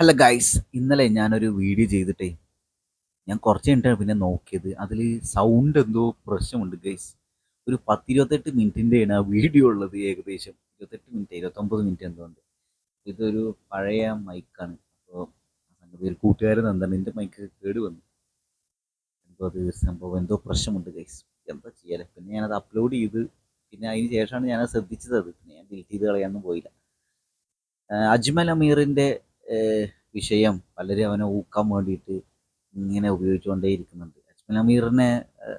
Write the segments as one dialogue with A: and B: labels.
A: അല്ല ഗൈസ് ഇന്നലെ ഞാനൊരു വീഡിയോ ചെയ്തിട്ടേ ഞാൻ കുറച്ച് കഴിഞ്ഞിട്ടാണ് പിന്നെ നോക്കിയത്. അതിൽ സൗണ്ട് എന്തോ പ്രശ്നമുണ്ട് ഗൈസ് ഒരു പത്തിരുപത്തെട്ട് മിനിറ്റിന്റെയാണ് ആ വീഡിയോ ഉള്ളത് ഏകദേശം. ഇരുപത്തെട്ട് മിനിറ്റ് ഇരുപത്തൊമ്പത് മിനിറ്റ് എന്തോ ഉണ്ട്. ഇതൊരു പഴയ മൈക്കാണ് അപ്പോൾ സംഗതി ഒരു കൂട്ടുകാരൻ എന്താണ് എന്റെ മൈക്ക് കേട് വന്നു. എന്തോ അത് സംഭവം എന്തോ പ്രശ്നമുണ്ട് ഗൈസ് എന്താ ചെയ്യാലേ പിന്നെ ഞാനത് അപ്ലോഡ് ചെയ്ത് പിന്നെ അതിന് ശേഷമാണ് ഞാനത് ശ്രദ്ധിച്ചത്. പിന്നെ ഞാൻ ഡിലീറ്റ് ചെയ്ത് കളയാനൊന്നും പോയില്ല. അജ്മൽ അമീറിന്റെ വിഷയം പലരും അവനെ ഊക്കാൻ വേണ്ടിയിട്ട് ഇങ്ങനെ ഉപയോഗിച്ചുകൊണ്ടേ ഇരിക്കുന്നുണ്ട്. അജ്മൽ അമീറിനെ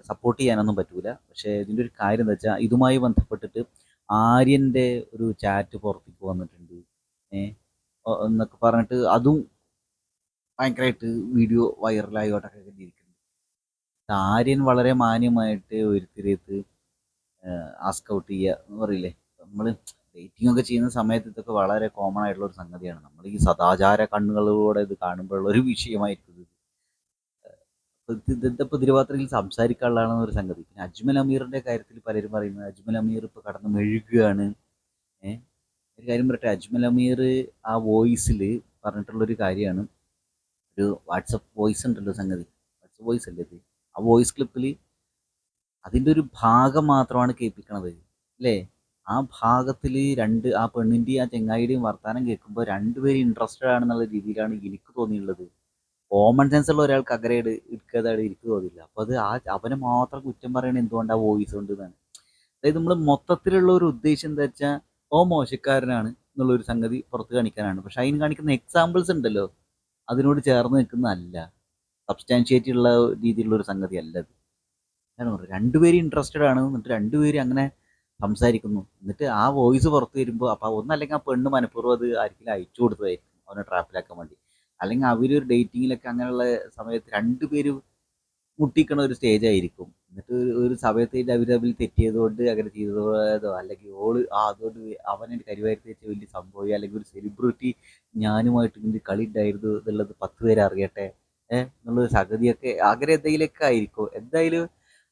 A: സപ്പോർട്ട് ചെയ്യാനൊന്നും പറ്റൂല. പക്ഷേ ഇതിന്റെ ഒരു കാര്യം എന്താ വെച്ചാൽ ഇതുമായി ബന്ധപ്പെട്ടിട്ട് ആര്യന്റെ ഒരു ചാറ്റ് പുറത്തേക്ക് വന്നിട്ടുണ്ട്. ഏഹ് എന്നൊക്കെ പറഞ്ഞിട്ട് അതും ഭയങ്കരമായിട്ട് വീഡിയോ വൈറലായോട്ടൊക്കെ ഇരിക്കുന്നുണ്ട്. ആര്യൻ വളരെ മാന്യമായിട്ട് ഒരുത്തിരത്ത് ആസ്ക് ഔട്ട് ചെയ്യുക എന്ന് പറയില്ലേ? നമ്മൾ ഡേറ്റിംഗ് ഒക്കെ ചെയ്യുന്ന സമയത്ത് ഇതൊക്കെ വളരെ കോമൺ ആയിട്ടുള്ള ഒരു സംഗതിയാണ്. നമ്മൾ ഈ സദാചാര കണ്ണുകളിലൂടെ ഇത് കാണുമ്പോഴുള്ള ഒരു വിഷയമായിരിക്കും ഇത്. ഇതിപ്പോൾ തിരുവാതിരയിൽ സംസാരിക്കാനുള്ളതാണെന്ന് ഒരു സംഗതി. പിന്നെ അജ്മൽ അമീറിന്റെ കാര്യത്തിൽ പലരും പറയുന്നത് അജ്മൽ അമീർ ഇപ്പോൾ കടന്ന് മെഴുകുകയാണ്. ഏഹ് ഒരു കാര്യം പറയട്ടെ അജ്മൽ അമീർ ആ വോയിസിൽ പറഞ്ഞിട്ടുള്ളൊരു കാര്യമാണ്. ഒരു വാട്സപ്പ് വോയിസ് ഉണ്ടല്ലോ സംഗതി. വാട്സപ്പ് വോയിസ് അല്ലേ ഇത്? ആ വോയിസ് ക്ലിപ്പിൽ അതിന്റെ ഒരു ഭാഗം മാത്രമാണ് കേൾപ്പിക്കണത്. അല്ലേ? ആ ഭാഗത്തിൽ രണ്ട് ആ പെണ്ണിന്റെയും ആ ചെങ്ങായിയുടെയും വർത്തമാനം കേൾക്കുമ്പോൾ രണ്ടുപേരും ഇൻട്രസ്റ്റഡ് ആണെന്നുള്ള രീതിയിലാണ് എനിക്ക് തോന്നിയുള്ളത്. കോമൺ സെൻസ് ഉള്ള ഒരാൾക്ക് അഗ്രേഡ് എടുക്കാതാണ് എനിക്ക് തോന്നിയില്ല. അപ്പോൾ അത് ആ അവനെ മാത്രം കുറ്റം പറയണത് എന്തുകൊണ്ട് ആ വോയിസ് കൊണ്ട് എന്നാണ്. അതായത് നമ്മൾ മൊത്തത്തിലുള്ള ഒരു ഉദ്ദേശം എന്താ വെച്ചാൽ ഓ മോശക്കാരനാണ് എന്നുള്ളൊരു സംഗതി പുറത്ത് കാണിക്കാനാണ്. പക്ഷെ അതിന് കാണിക്കുന്ന എക്സാമ്പിൾസ് ഉണ്ടല്ലോ. അതിനോട് ചേർന്ന് നിൽക്കുന്നതല്ല. സബ്സ്റ്റാൻഷിയേറ്റ് ഉള്ള രീതിയിലുള്ള ഒരു സംഗതി അല്ല അത്. രണ്ടുപേരും ഇൻട്രസ്റ്റഡ് ആണ് എന്നിട്ട് രണ്ടുപേരും അങ്ങനെ സംസാരിക്കുന്നു. എന്നിട്ട് ആ വോയിസ് പുറത്ത് വരുമ്പോൾ അപ്പോൾ ഒന്നല്ലെങ്കിൽ ആ പെണ്ണ് മനഃപൂർവം അത് ആർക്കും അയച്ചു കൊടുത്തതായിരിക്കും അവനെ ട്രാപ്പിലാക്കാൻ വേണ്ടി. അല്ലെങ്കിൽ അവരൊരു ഡേറ്റിങ്ങിലൊക്കെ അങ്ങനെയുള്ള സമയത്ത് രണ്ടുപേരും മുട്ടിക്കണ ഒരു സ്റ്റേജ് ആയിരിക്കും. എന്നിട്ട് ഒരു ഒരു സമയത്ത് അവർ തമ്മിൽ തെറ്റിയതുകൊണ്ട് അങ്ങനെ ചെയ്തതോ അല്ലെങ്കിൽ ഓൾ ആ അതുകൊണ്ട് അവനെ കരിവാരി വെച്ച വലിയ സംഭവം അല്ലെങ്കിൽ ഒരു സെലിബ്രിറ്റി ഞാനുമായിട്ട് ഇതിന്റെ കളി ഉണ്ടായിരുന്നു എന്നുള്ളത് പത്ത് പേര് അറിയട്ടെ ഏഹ് എന്നുള്ളൊരു സംഗതിയൊക്കെ അങ്ങനെ എന്തെങ്കിലുമൊക്കെ ആയിരിക്കും. എന്തായാലും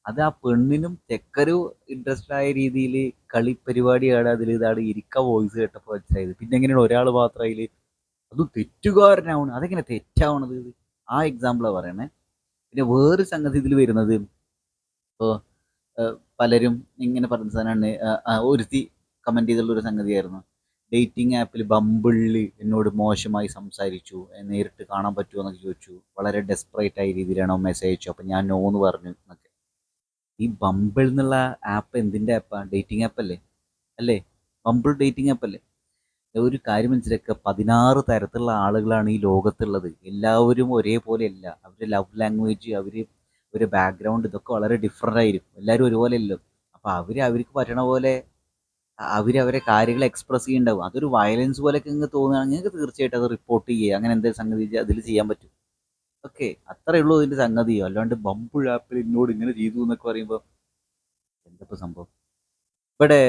A: അത് ആ പെണ്ണിനും തെക്കൊരു ഇൻട്രസ്റ്റഡ് ആയ രീതിയിൽ കളി പരിപാടിയാണ് അതിൽ ഇതാണ് ഇരിക്ക വോയിസ് കേട്ടപ്പോൾ മനസ്സിലായത്. പിന്നെ എങ്ങനെയാണ് ഒരാൾ മാത്രം അതിൽ അത് തെറ്റുകാരനാവണം. അതെങ്ങനെ തെറ്റാവണത്? ആ എക്സാമ്പിളാണ് പറയണേ. പിന്നെ വേറൊരു സംഗതി ഇതിൽ വരുന്നത്. ഇപ്പോൾ പലരും ഇങ്ങനെ പറഞ്ഞ സാധനമാണ് ഒരുത്തി കമന്റ് ചെയ്തുള്ള ഒരു സംഗതിയായിരുന്നു ഡേറ്റിംഗ് ആപ്പിൽ ബമ്പിളിൽ എന്നോട് മോശമായി സംസാരിച്ചു. നേരിട്ട് കാണാൻ പറ്റുമോ എന്നൊക്കെ ചോദിച്ചു. വളരെ ഡെസ്പറേറ്റ് ആയ രീതിയിലാണ് മെസ്സേജ് അയച്ചു അപ്പം ഞാൻ നോ എന്ന് പറഞ്ഞു എന്നൊക്കെ. ഈ ബമ്പിൾ എന്നുള്ള ആപ്പ് എന്തിന്റെ ആപ്പാണ് ഡേറ്റിംഗ് ആപ്പ് അല്ലേ? ബമ്പിൾ ഡേറ്റിംഗ് ആപ്പ് അല്ലേ? ഒരു കാര്യം മനസ്സിലാക്കുക. പതിനാറ് തരത്തിലുള്ള ആളുകളാണ് ഈ ലോകത്തുള്ളത്. എല്ലാവരും ഒരേപോലെ അല്ല അവരുടെ ലവ് ലാംഗ്വേജ് അവർ ഒരു ബാക്ക്ഗ്രൗണ്ട് ഇതൊക്കെ വളരെ ഡിഫറെന്റ് ആയിരിക്കും. എല്ലാവരും ഒരുപോലെ അല്ലോ അപ്പോൾ അവർ അവർക്ക് പറ്റണ പോലെ അവർ അവരെ കാര്യങ്ങൾ എക്സ്പ്രസ് ചെയ്യുന്നുണ്ടാവും. അതൊരു വയലൻസ് പോലെയൊക്കെ നിങ്ങൾക്ക് തോന്നുകയാണെങ്കിൽ നിങ്ങൾക്ക് തീർച്ചയായിട്ടും അത് റിപ്പോർട്ട് ചെയ്യുക. അങ്ങനെ എന്തെങ്കിലും സംഗതി അതിൽ ചെയ്യാൻ പറ്റും. ഓക്കെ അത്രേ ഉള്ളൂ ഇതിന്റെ സംഗതിയോ അല്ലാണ്ട് ബമ്പിൾ ആപ്പിൽ എന്നോട് ഇങ്ങനെ ചെയ്തു എന്നൊക്കെ പറയുമ്പോൾ എന്തപ്പോൾ സംഭവം? ഇവിടെ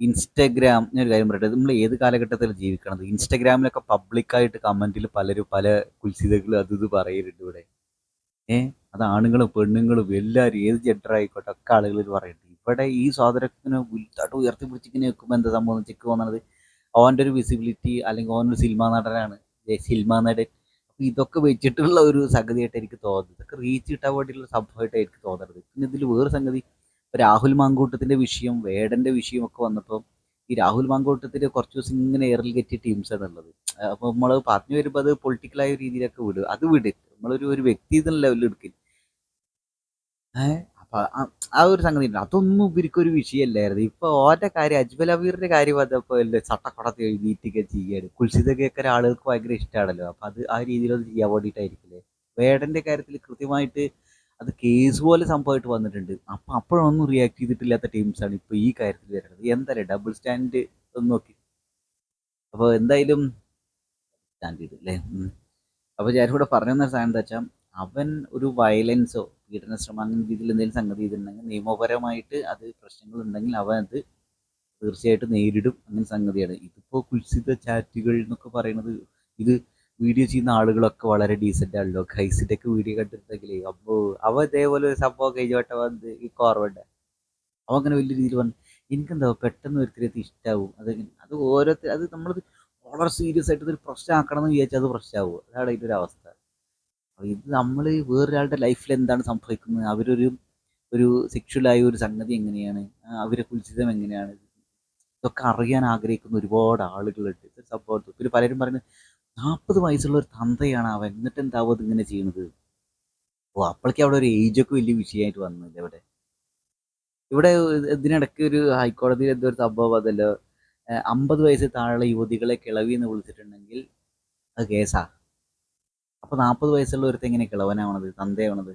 A: ഇൻസ്റ്റഗ്രാം ഞാൻ ഒരു കാര്യം പറയട്ടെ നമ്മൾ ഏത് കാലഘട്ടത്തിൽ ജീവിക്കണത്? ഇൻസ്റ്റഗ്രാമിലൊക്കെ പബ്ലിക്കായിട്ട് കമന്റിൽ പലരും പല കുൽസിതകളും അത് ഇത് പറയലുണ്ട് ഇവിടെ. ഏ അത് ആണുങ്ങളും പെണ്ണുങ്ങളും എല്ലാവരും ഏത് ജെൻഡർ ആയിക്കോട്ടെ ഒക്കെ ആളുകൾ പറയുന്നുണ്ട് ഇവിടെ ഈ സ്വാതന്ത്ര്യത്തിന് വലുതായിട്ട് ഉയർത്തിപ്പിടിച്ചിങ്ങനെ വെക്കുമ്പോൾ എന്താ സംഭവം? ചെക്ക് പോകുന്നത്? അവന്റെ ഒരു വിസിബിലിറ്റി അല്ലെങ്കിൽ അവനൊരു സിനിമാ നടനാണ്. സിനിമാ നടൻ. ഇതൊക്കെ വെച്ചിട്ടുള്ള ഒരു സംഗതിയായിട്ട് എനിക്ക് തോന്നുന്നത്. ഇതൊക്കെ റീച്ച് കിട്ടാൻ വേണ്ടിയിട്ടുള്ള സംഭവമായിട്ട് എനിക്ക് തോന്നരുത്. പിന്നെ ഇതിൽ വേറെ സംഗതി. രാഹുൽ മാങ്കൂട്ടത്തിന്റെ വിഷയം വേടന്റെ വിഷയം ഒക്കെ വന്നപ്പോൾ ഈ രാഹുൽ മാങ്കൂട്ടത്തിന്റെ കുറച്ച് ദിവസം ഇങ്ങനെ എയറിൽ കെറ്റിയ ആണ് ഉള്ളത് അപ്പോൾ നമ്മൾ പറഞ്ഞു വരുമ്പോൾ അത് പൊളിറ്റിക്കലായ രീതിയിലൊക്കെ വിടും. അത് വിട്. നമ്മളൊരു ഒരു വ്യക്തി എന്നുള്ള ലെവലിൽ എടുക്കില്ല ഏഹ്? ആ- ഒരു സംഗതി ഉണ്ട്. അതൊന്നും ഇവർക്കൊരു വിഷയമല്ലായിരുന്നു ഇപ്പൊ ഓന്റെ കാര്യം അജ്മൽ അമീറിന്റെ കാര്യം വന്നപ്പോ ചട്ടക്കുടത്ത് എഴുതിയിട്ടൊക്കെ ചെയ്യാണ് കുൽസിത കേൾക്കാൻ ആളുകൾക്ക് ഭയങ്കര ഇഷ്ടമാണല്ലോ അപ്പൊ അത് ആ രീതിയിൽ അത് ചെയ്യാൻ വേണ്ടിയിട്ടായിരിക്കില്ലേ വേടന്റെ കാര്യത്തിൽ കൃത്യമായിട്ട് അത് കേസ് പോലെ സംഭവമായിട്ട് വന്നിട്ടുണ്ട്. അപ്പൊ അപ്പോഴൊന്നും റിയാക്ട് ചെയ്തിട്ടില്ലാത്ത ടീംസാണ് ഇപ്പൊ ഈ കാര്യത്തിൽ വരുന്നത് എന്തായാലും ഡബിൾ സ്റ്റാൻഡ് ഒന്ന് നോക്കി. അപ്പോൾ എന്തായാലും സ്റ്റാൻഡ് ചെയ്തു അല്ലേ? അപ്പൊ അപ്പോൾ ഞാൻ കൂടെ പറഞ്ഞു തന്ന സാധനം എന്താ വെച്ചാൽ അവൻ ഒരു വയലൻസോ പീഡന ശ്രമം എന്ന രീതിയിൽ എന്തെങ്കിലും സംഗതി ചെയ്തിട്ടുണ്ടെങ്കിൽ നിയമപരമായിട്ട് അത് പ്രശ്നങ്ങൾ ഉണ്ടെങ്കിൽ അവൻ അത് തീർച്ചയായിട്ടും നേരിടും. അങ്ങനെ സംഗതിയാണ്. ഇതിപ്പോൾ കുൽസിത ചാറ്റുകൾ എന്നൊക്കെ പറയുന്നത് ഇത് വീഡിയോ ചെയ്യുന്ന ആളുകളൊക്കെ വളരെ ഡീസന്റ് ആണല്ലോ. ഖൈസിന്റെ ഒക്കെ വീഡിയോ കണ്ടിട്ടുണ്ടെങ്കിൽ അപ്പോൾ അവ ഇതേപോലെ ഒരു സംഭവം കഴിഞ്ഞ വട്ടം വന്ന് ഈ കോർവേണ്ട അവ അങ്ങനെ വലിയ രീതിയിൽ വന്ന് എനിക്കെന്താ പെട്ടെന്ന് ഒരിക്കലും ഇഷ്ടമാവും അത് അത് ഓരോരുത്തർ അത് നമ്മളത് വളരെ സീരിയസ് ആയിട്ട് ഒരു പ്രശ്നമാക്കണം എന്ന് വിചാരിച്ചാൽ അത് പ്രശ്നമാവും. അതാണ് അതിന്റെ ഒരു അവസ്ഥ. ഇത് നമ്മൾ വേറൊരാളുടെ ലൈഫിൽ എന്താണ് സംഭവിക്കുന്നത്? അവരൊരു ഒരു സെക്ഷുവലായ ഒരു സംഗതി എങ്ങനെയാണ്? അവരെ കുലിച്ചിതം എങ്ങനെയാണ്? ഇതൊക്കെ അറിയാൻ ആഗ്രഹിക്കുന്ന ഒരുപാട് ആളുകളുണ്ട്. ഇത് സംഭവം പിന്നെ പലരും പറയുന്നത് നാൽപ്പത് വയസ്സുള്ള ഒരു തന്തയാണ് അവൻ. എന്നിട്ട് എന്താവും ഇങ്ങനെ ചെയ്യണത്? ഓ അപ്പോഴേക്ക് അവിടെ ഒരു ഏജൊക്കെ വലിയ വിഷയമായിട്ട് വന്നില്ല ഇവിടെ? ഇവിടെ ഇതിനിടയ്ക്ക് ഒരു ഹൈക്കോടതിയിൽ എന്തോ ഒരു സംഭവം അതല്ലോ അമ്പത് വയസ്സിൽ താഴെയുള്ള യുവതികളെ കിളവി എന്ന് വിളിച്ചിട്ടുണ്ടെങ്കിൽ അത് കേസാ. അപ്പൊ നാൽപ്പത് വയസ്സുള്ള ഒരുത്തെ എങ്ങനെ കിളവനാവണത് തന്തയാവണത്.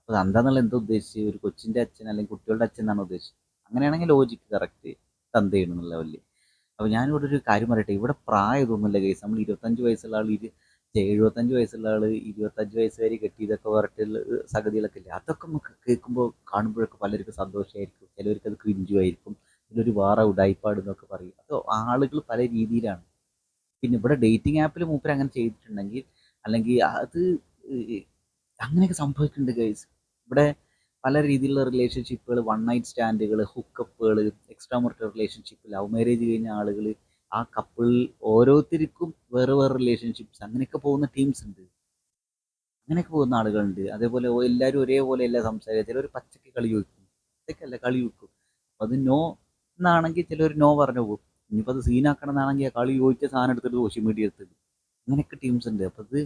A: അപ്പൊ തന്ത എന്നുള്ള എന്താ ഉദ്ദേശിച്ചത് ഒരു കൊച്ചിന്റെ അച്ഛൻ അല്ലെങ്കിൽ കുട്ടികളുടെ അച്ഛൻ എന്നാണ് ഉദ്ദേശിച്ചത്. അങ്ങനെയാണെങ്കിൽ ലോജിക്ക് കറക്റ്റ് തന്തയാണ് ലെവലിൽ അപ്പൊ ഞാനിവിടെ ഒരു കാര്യം പറയട്ടെ. ഇവിടെ പ്രായം ഇതൊന്നുമില്ല കേസ് നമ്മൾ ഇരുപത്തഞ്ച് വയസ്സുള്ള ആൾ ഇരു എഴുപത്തഞ്ച് വയസ്സുള്ള ആൾ ഇരുപത്തഞ്ച് വയസ്സ് വരെ കെട്ടിയതൊക്കെ പറഞ്ഞിട്ടുള്ള സംഗതികളൊക്കെ ഇല്ലേ? അതൊക്കെ നമുക്ക് കേൾക്കുമ്പോൾ കാണുമ്പോഴൊക്കെ പലർക്കും സന്തോഷമായിരിക്കും ചിലവർക്ക് അത് ക്രിഞ്ചുമായിരിക്കും ഇതിലൊരു വേറെ ഉടായിപ്പാട് എന്നൊക്കെ പറയും. അത് ആളുകൾ പല രീതിയിലാണ്. പിന്നെ ഇവിടെ ഡേറ്റിംഗ് ആപ്പിൽ മൂപ്പർ അങ്ങനെ ചെയ്തിട്ടുണ്ടെങ്കിൽ അല്ലെങ്കിൽ അത് അങ്ങനെയൊക്കെ സംഭവിക്കുന്നുണ്ട് ഗൈസ് ഇവിടെ പല രീതിയിലുള്ള റിലേഷൻഷിപ്പുകൾ വൺ നൈറ്റ് സ്റ്റാൻഡുകൾ ഹുക്കപ്പുകൾ extra marital relationship love marriage കഴിഞ്ഞ ആളുകൾ ആ കപ്പിൾ ഓരോരുത്തർക്കും വേറെ വേറെ റിലേഷൻഷിപ്സ് അങ്ങനെയൊക്കെ പോകുന്ന ടീംസ് ഉണ്ട്. അങ്ങനെയൊക്കെ പോകുന്ന ആളുകളുണ്ട്. അതേപോലെ എല്ലാവരും ഒരേപോലെ അല്ല സംസാരിക്കുക. ചിലർ പച്ചക്ക് കളി ചോദിക്കും. പച്ചക്കല്ല കളി വയ്ക്കും അപ്പം അത് നോ എന്നാണെങ്കിൽ ചിലർ നോ പറഞ്ഞു പോകും. ഇനിയിപ്പോൾ അത് സീനാക്കണം എന്നാണെങ്കിൽ കളി ചോദിച്ച സാധനം എടുത്തിട്ട് സോഷ്യൽ മീഡിയ എടുത്തിട്ട് അങ്ങനെയൊക്കെ ടീംസ് ഉണ്ട്. അപ്പോൾ അത്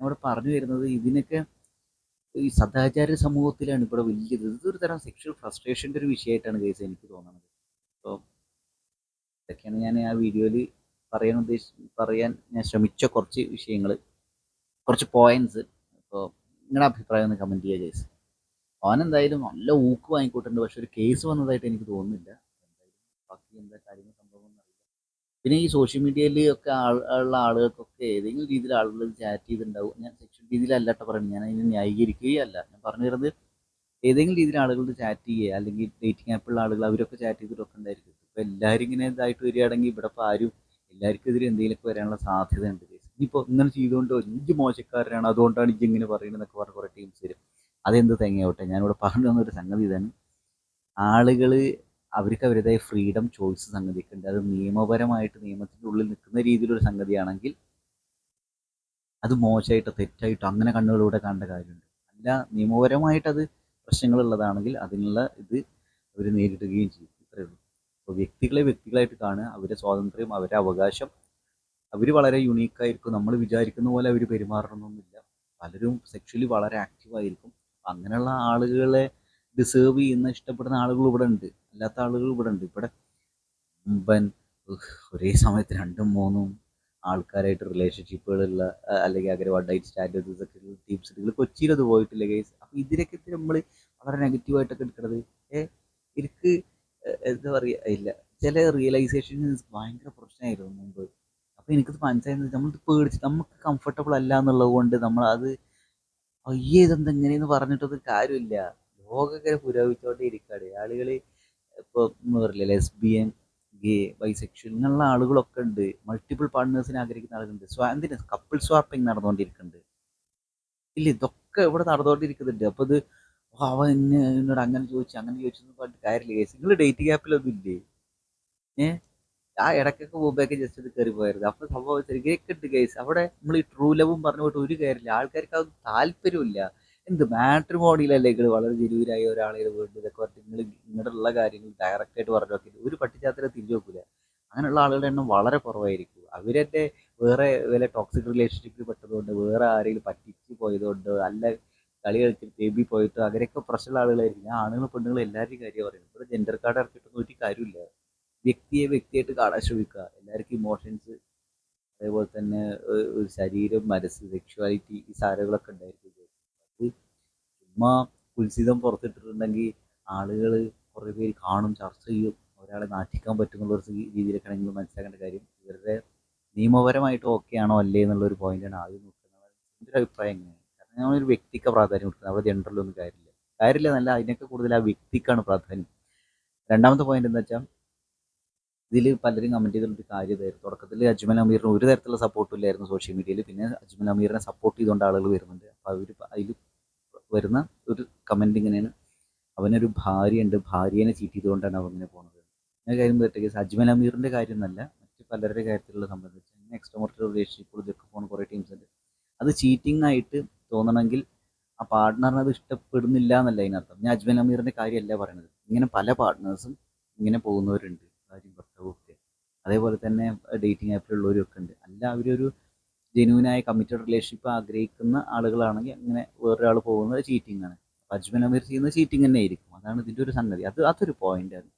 A: നമ്മുടെ പറഞ്ഞു വരുന്നത് ഇതിനൊക്കെ ഈ സദാചാര സമൂഹത്തിലാണ് ഇവിടെ വലിയത്. ഇതൊരു തരം സെക്ഷൽ ഫ്രസ്ട്രേഷന്റെ ഒരു വിഷയമായിട്ടാണ് കേസ് എനിക്ക് തോന്നുന്നത്. അപ്പോൾ ഇതൊക്കെയാണ് ഞാൻ ആ വീഡിയോയിൽ പറയാൻ ഉദ്ദേശി പറയാൻ ഞാൻ ശ്രമിച്ച കുറച്ച് വിഷയങ്ങൾ കുറച്ച് പോയിന്റ്സ് അപ്പോൾ നിങ്ങളുടെ അഭിപ്രായം ഒന്ന് കമന്റ് ചെയ്യുക കേസ് അവൻ എന്തായാലും നല്ല ഊക്ക് വാങ്ങിക്കോട്ടുണ്ട്. പക്ഷെ ഒരു കേസ് വന്നതായിട്ട് എനിക്ക് തോന്നുന്നില്ല. എന്തായാലും ബാക്കി എന്താ കാര്യങ്ങൾ പിന്നെ ഈ സോഷ്യൽ മീഡിയയിൽ ഒക്കെ ഉള്ള ആളുകൾക്കൊക്കെ ഏതെങ്കിലും രീതിയിൽ ആളുകൾ ചാറ്റ് ചെയ്തിട്ടുണ്ടാവും ഞാൻ സെക്ഷൽ രീതിയിലല്ല കേട്ടോ പറയുന്നത്. ഞാൻ അതിനെ ന്യായീകരിക്കുകയല്ല. ഞാൻ പറഞ്ഞു തരുന്നത് ഏതെങ്കിലും രീതിയിൽ ആളുകൾ ചാറ്റ് ചെയ്യുക അല്ലെങ്കിൽ ഡേറ്റിംഗ് ആപ്പുള്ള ആളുകൾ അവരൊക്കെ ചാറ്റ് ചെയ്തിട്ടൊക്കെ ഉണ്ടായിരിക്കും. ഇപ്പം എല്ലാവരും ഇങ്ങനെ ഇതായിട്ട് വരികയാണെങ്കിൽ ഇവിടെ ഇപ്പോൾ ആരും എല്ലാവർക്കും എതിരെ എന്തെങ്കിലുമൊക്കെ വരാനുള്ള സാധ്യതയുണ്ട്. ഇനിയിപ്പോൾ ഇങ്ങനെ ചെയ്തുകൊണ്ട് ഇഞ്ച് മോശക്കാരനാണ് അതുകൊണ്ടാണ് ഇഞ്ച് ഇങ്ങനെ പറയണതെന്നൊക്കെ പറഞ്ഞ കുറേ ടീംസ് വരും. അതെന്ത് തേങ്ങയാവട്ടെ? ഞാനിവിടെ പറഞ്ഞു തന്നൊരു സംഗതി ഇതാണ്. ആളുകൾ അവർക്ക് അവരുടേതായ ഫ്രീഡം ചോയ്സ് സംഗതിയൊക്കെ ഉണ്ട് അത് നിയമപരമായിട്ട് നിയമത്തിന്റെ ഉള്ളിൽ നിൽക്കുന്ന രീതിയിലൊരു സംഗതിയാണെങ്കിൽ അത് മോശമായിട്ടോ തെറ്റായിട്ടോ അങ്ങനെ കണ്ണുകളിലൂടെ കാണേണ്ട കാര്യമുണ്ട്. അല്ല നിയമപരമായിട്ടത് പ്രശ്നങ്ങളുള്ളതാണെങ്കിൽ അതിനുള്ള ഇത് അവർ നേരിടുകയും ചെയ്യും. ഇത്രയേ ഉള്ളൂ. അപ്പോൾ വ്യക്തികളെ വ്യക്തികളായിട്ട് കാണുക അവരുടെ സ്വാതന്ത്ര്യം അവരുടെ അവകാശം അവർ വളരെ യുണീക്കായിരിക്കും നമ്മൾ വിചാരിക്കുന്ന പോലെ അവർ പെരുമാറണമെന്നില്ല. പലരും സെക്ഷലി വളരെ ആക്റ്റീവായിരിക്കും അങ്ങനെയുള്ള ആളുകളെ ഡിസേർവ് ചെയ്യുന്ന ഇഷ്ടപ്പെടുന്ന ആളുകൾ ഇവിടെ ഉണ്ട്. അല്ലാത്ത ആളുകൾ ഇവിടെ ഉണ്ട്. ഇവിടെ മുമ്പൻ ഒരേ സമയത്ത് രണ്ടും മൂന്നും ആൾക്കാരായിട്ട് റിലേഷൻഷിപ്പുകളുള്ള അല്ലെങ്കിൽ നൈറ്റ് സ്റ്റാൻഡേർഡ്സ് ഒക്കെ ടീം സിറ്റികൾ കൊച്ചിയിൽ അത് പോയിട്ടില്ല കേസ് അപ്പം ഇതിനൊക്കെ നമ്മൾ വളരെ നെഗറ്റീവായിട്ടൊക്കെ എടുക്കണത്. ഏ എനിക്ക് എന്താ പറയുക ഇല്ല. ചില റിയലൈസേഷൻ ഭയങ്കര പ്രശ്നമായിരുന്നു മുമ്പ്. അപ്പോൾ എനിക്കത് മനസ്സിലായത് നമ്മൾ പേടിച്ച് നമുക്ക് കംഫർട്ടബിൾ അല്ല എന്നുള്ളത് കൊണ്ട് നമ്മൾ അത് അയ്യേ ഇതെന്താ ഇങ്ങനെയെന്ന് പറഞ്ഞിട്ടൊന്നും കാര്യമില്ല. ലോകങ്ങനെ പുരോഗമിച്ചുകൊണ്ടേ ഇരിക്കുകയാണ് ആളുകൾ ഇപ്പോൾ പറയില്ല ലെസ്ബിയൻ ഗേ ബൈസെക്ഷൽ ഇങ്ങനെയുള്ള ആളുകളൊക്കെ ഉണ്ട്. മൾട്ടിപ്പിൾ പാർട്ട്നേഴ്സിനെ ആഗ്രഹിക്കുന്ന ആളുകളുണ്ട്. സ്വാതന്ത്ര്യം കപ്പിൾ സ്വാപ്പിംഗ് നടന്നുകൊണ്ടിരിക്കുന്നുണ്ട് ഇല്ല ഇതൊക്കെ ഇവിടെ നടന്നുകൊണ്ടിരിക്കുന്നുണ്ട് അപ്പോൾ ഇത് അവൻ എന്നെ എന്നോട് അങ്ങനെ ചോദിച്ചു അങ്ങനെ ചോദിച്ചു എന്ന് പറഞ്ഞിട്ട് കാര്യമില്ല. കേസ് നിങ്ങൾ ഡേറ്റ് ഗ്യാപ്പിലൊന്നും ഇല്ലേ? ഏ? ആ ഇടയ്ക്കൊക്കെ പോകുമ്പോഴേക്ക് ജസ്റ്റ് ഇത് കയറി പോയായിരുന്നു അപ്പോൾ സംഭവം ശരിക്കും ഉണ്ട് കേസ് അവിടെ നമ്മൾ ഈ ട്രൂ ലവും പറഞ്ഞു പോയിട്ട് ഒരു കാര്യമില്ല. ആൾക്കാർക്ക് അത് താല്പര്യമില്ല എന്ത് മാട്രിമോണിയിലല്ലേ നിങ്ങൾ വളരെ ജനുവിനായ ഒരാളെ വേണ്ടി ഇതൊക്കെ പറഞ്ഞിട്ട് നിങ്ങൾ നിങ്ങളുടെ ഉള്ള കാര്യങ്ങൾ ഡയറക്റ്റ് ആയിട്ട് പറഞ്ഞു നോക്കിയിട്ട് ഒരു പട്ടിച്ചാത്തിനെ തിരിഞ്ഞു നോക്കില്ല അങ്ങനെയുള്ള ആളുകളുടെ എണ്ണം വളരെ കുറവായിരിക്കും. അവരെന്നെ വേറെ വല്ല ടോക്സിക് റിലേഷൻഷിപ്പിൽ പെട്ടതുകൊണ്ട് വേറെ ആരെങ്കിലും പറ്റിച്ച് പോയതുകൊണ്ട് അല്ല കളി കളിച്ചിട്ട് തേബി പോയിട്ടോ അങ്ങനെയൊക്കെ പ്രശ്നമുള്ള ആളുകളായിരിക്കും. ഞാൻ ആണുങ്ങൾ പെണ്ണുങ്ങൾ എല്ലാവരും കാര്യം പറയുന്നത്. ഇവിടെ ജെൻഡർ കാർഡ് ഇറക്കിയിട്ടൊന്നും ഒരു കാര്യമില്ല വ്യക്തിയെ വ്യക്തിയായിട്ട് കാണാൻ ശ്രമിക്കുക. എല്ലാവർക്കും ഇമോഷൻസ് അതേപോലെ തന്നെ ഒരു ശരീരം മനസ്സ് സെക്ഷുവാലിറ്റി ഈ സാധനങ്ങളൊക്കെ ഉണ്ടായിരിക്കും. ചുമ്മാ കുൽസിതം പുറത്തിട്ടിട്ടുണ്ടെങ്കിൽ ആളുകൾ കുറേ പേര് കാണും ചർച്ച ചെയ്യും. ഒരാളെ നാട്ടിക്കാൻ പറ്റുന്നുള്ള ഒരു രീതിയിലൊക്കെ ആണെങ്കിൽ മനസ്സിലാക്കേണ്ട കാര്യം. ഇവരുടെ നിയമപരമായിട്ട് ഓക്കെ ആണോ അല്ലേ എന്നുള്ള ഒരു പോയിന്റാണ് ആദ്യം നോക്കുന്നത് എന്റെ ഒരു അഭിപ്രായം എങ്ങനെയാണ് കാരണം നമ്മളൊരു വ്യക്തിക്ക് പ്രാധാന്യം കൊടുക്കുന്നത്. അവിടെ ജെൻഡറിലൊന്നും കാര്യമില്ല. കാര്യമില്ല എന്നല്ല അതിനൊക്കെ കൂടുതൽ ആ വ്യക്തിക്കാണ് പ്രാധാന്യം. രണ്ടാമത്തെ പോയിന്റ് എന്താ വെച്ചാൽ ഇതിൽ പലരും കമന്റ് ചെയ്തിട്ടൊരു കാര്യം ഇതായിരുന്നു. തുടക്കത്തിൽ അജ്മൽ അമീറിന് ഒരു തരത്തിലുള്ള സപ്പോർട്ടും ഇല്ലായിരുന്നു സോഷ്യൽ മീഡിയയിൽ. പിന്നെ അജ്മൽ അമീറിനെ സപ്പോർട്ട് ചെയ്തുകൊണ്ട് ആളുകൾ വരുന്നുണ്ട്. അപ്പോൾ അവർ അതിൽ വരുന്ന ഒരു കമന്റ് ഇങ്ങനെയാണ്. അവനൊരു ഭാര്യയുണ്ട്. ഭാര്യനെ ചീറ്റ് ചെയ്തുകൊണ്ടാണ് അവൻ ഇങ്ങനെ പോകുന്നത് ഞാൻ കാര്യം പറ്റിയ കേസ് അജ്മൽ അമീറിന്റെ കാര്യം എന്നല്ല മറ്റ് പലരുടെ കാര്യത്തിലുള്ള സംബന്ധിച്ച് എക്സ്ട്രോമോർട്ടൽ റിലേഷൻഷിപ്പ് ഇതൊക്കെ പോകുന്ന കുറേ ടീംസ് ഉണ്ട്. അത് ചീറ്റിംഗ് ആയിട്ട് തോന്നണമെങ്കിൽ ആ പാർട്ട്ണറിന് അത് ഇഷ്ടപ്പെടുന്നില്ല എന്നല്ല അതിനർത്ഥം. ഞാൻ അജ്മൽ അമീറിന്റെ കാര്യമല്ല പറയണത്. ഇങ്ങനെ പല പാർട്ട്നേഴ്സും ഇങ്ങനെ പോകുന്നവരുണ്ട്. ഭാര്യയും ഭർത്താവും ഒക്കെ. അതേപോലെ തന്നെ ഡേറ്റിംഗ് ആപ്പിലുള്ളവരും ഒക്കെ ഉണ്ട്. അല്ല അവരൊരു ജെന്യൂനായ കമ്മിറ്റഡ് റിലേഷൻഷിപ്പ് ആഗ്രഹിക്കുന്ന ആളുകളാണെങ്കിൽ അങ്ങനെ വേറൊരാൾ പോകുന്നത് ചീറ്റിംഗ് ആണ്. അജ്മൽ അമീർ ചെയ്യുന്നത് ചീറ്റിംഗ് തന്നെ ആയിരിക്കും. അതാണ് ഇതിന്റെ ഒരു സംഗതി. അത് അതൊരു പോയിന്റാണ്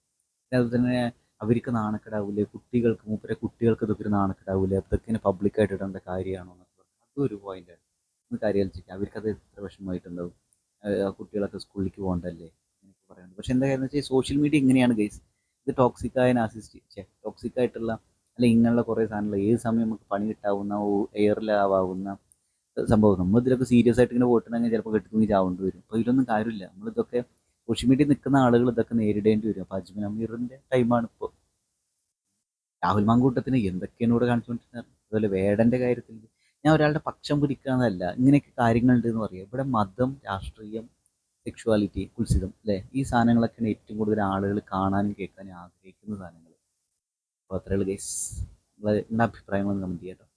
A: അതുപോലെ തന്നെ അവർക്ക് നാണക്കേടാവില്ലേ കുട്ടികൾക്ക് മൂപ്പരെ കുട്ടികൾക്ക് ഇതൊക്കെ ഒരു നാണക്കേടാവില്ലേ അതൊക്കെ പബ്ലിക്കായിട്ട് ഇടേണ്ട കാര്യമാണോ എന്നൊക്കെ പറഞ്ഞു. അതും ഒരു പോയിന്റാണ് ഒന്ന് കാര്യം അവർക്ക് അവർക്കത് എത്ര വിഷമമായിട്ടുണ്ടാവും? കുട്ടികളൊക്കെ സ്കൂളിലേക്ക് പോകണ്ടല്ലേ? എന്നൊക്കെ പറയുന്നത് പക്ഷെ എന്താ കാര്യം വെച്ചാൽ സോഷ്യൽ മീഡിയ ഇങ്ങനെയാണ് ഗൈസ് ഇത് ടോക്സിക്കായ നാസിസ്റ്റ് ടോക്സിക് ആയിട്ടുള്ള അല്ല ഇങ്ങനെയുള്ള കുറേ സാധനങ്ങൾ. ഏത് സമയം നമുക്ക് പണി കിട്ടാവുന്ന എയറിലാവാവുന്ന സംഭവം. നമ്മൾ ഇതിലൊക്കെ സീരിയസ് ആയിട്ട് ഇങ്ങനെ പോയിട്ടുണ്ടെങ്കിൽ ചിലപ്പോൾ കെട്ടിത്തൂങ്ങി ചാവേണ്ടി വരും. അപ്പോൾ ഇതിലൊന്നും കാര്യമില്ല. നമ്മളിതൊക്കെ സോഷ്യൽ മീഡിയയിൽ നിൽക്കുന്ന ആളുകൾ ഇതൊക്കെ നേരിടേണ്ടി വരും. അപ്പോൾ അജ്മൽ അമീറിന്റെ ടൈമാണ് ഇപ്പോൾ രാഹുൽ മാങ്കൂട്ടത്തിന് എന്തൊക്കെയാണ് ഇവിടെ കാണിച്ചുകൊണ്ടിരുന്നത്? അതുപോലെ വേടന്റെ കാര്യത്തിൽ ഞാൻ ഒരാളുടെ പക്ഷം പിടിക്കാന്നല്ല ഇങ്ങനെയൊക്കെ കാര്യങ്ങളുണ്ട് എന്ന് പറയാം. ഇവിടെ മതം രാഷ്ട്രീയം സെക്ഷുവാലിറ്റി കുൽസിതം അല്ലേ? ഈ സാധനങ്ങളൊക്കെയാണ് ഏറ്റവും കൂടുതൽ ആളുകൾ കാണാനും കേൾക്കാനും ആഗ്രഹിക്കുന്ന സാധനങ്ങൾ. അപ്പോൾ അത്രയുള്ളൂ ഗൈസ് നിങ്ങളുടെ അഭിപ്രായങ്ങളൊന്ന് കമന്റ് ചെയ്യാം